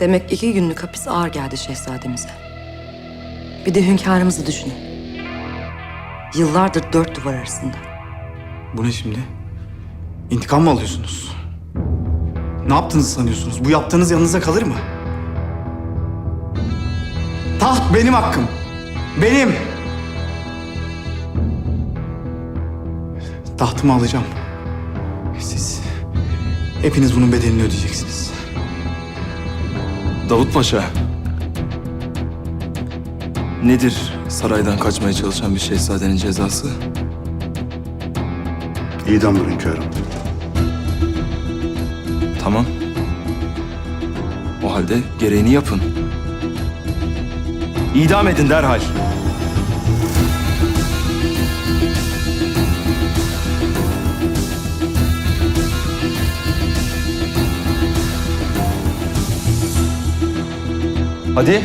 Demek iki günlük hapis ağır geldi şehzademize. Bir de hünkârımızı düşünün. Yıllardır dört duvar arasında. Bu ne şimdi? İntikam mı alıyorsunuz? Ne yaptığınızı sanıyorsunuz? Bu yaptığınız yanınıza kalır mı? Taht benim hakkım. Benim. Tahtımı alacağım. Siz hepiniz bunun bedelini ödeyeceksiniz. Davut Paşa. Nedir saraydan kaçmaya çalışan bir şehzadenin cezası? İdamdır hünkârım. Tamam. O halde gereğini yapın. İdam edin derhal. Hadi.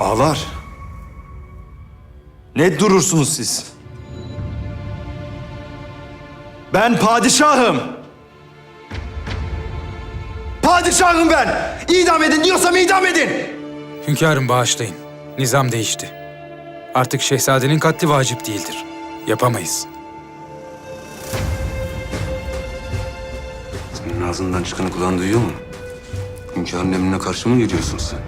Ağlar. Ne durursunuz siz? Ben padişahım. Padişahım ben. İdam edin diyorsam idam edin. Hünkârım bağışlayın. Nizam değişti. Artık şehzadenin katli vacip değildir. Yapamayız. Senin ağzından çıkanı kulağın duyuyor mu? Hünkârın emrine karşı mı geliyorsun sen?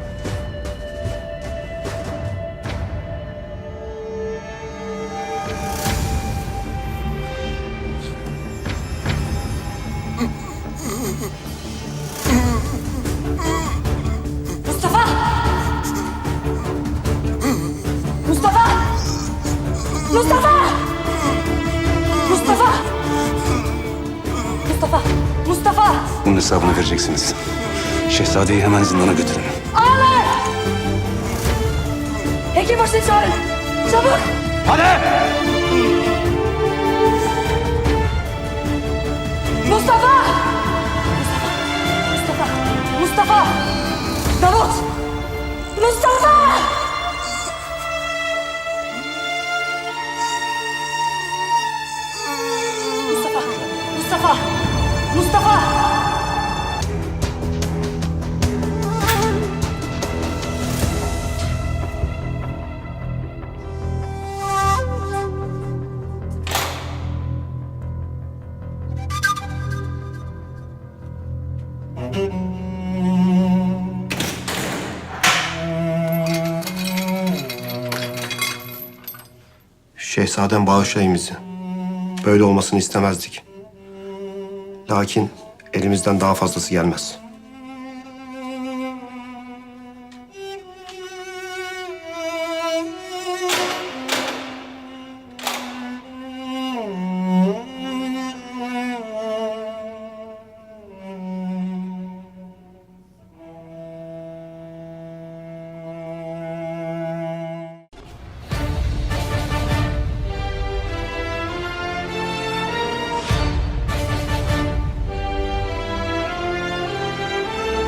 Mustafa! Mustafa! Mustafa! Mustafa! Mustafa! Mustafa! Bunun hesabını vereceksiniz. Şehzadeyi hemen zindana götürün. Hekim başını çağırın! Çabuk! Hadi. Şehzadem bağışlayın bizi. Böyle olmasını istemezdik. Lakin elimizden daha fazlası gelmez.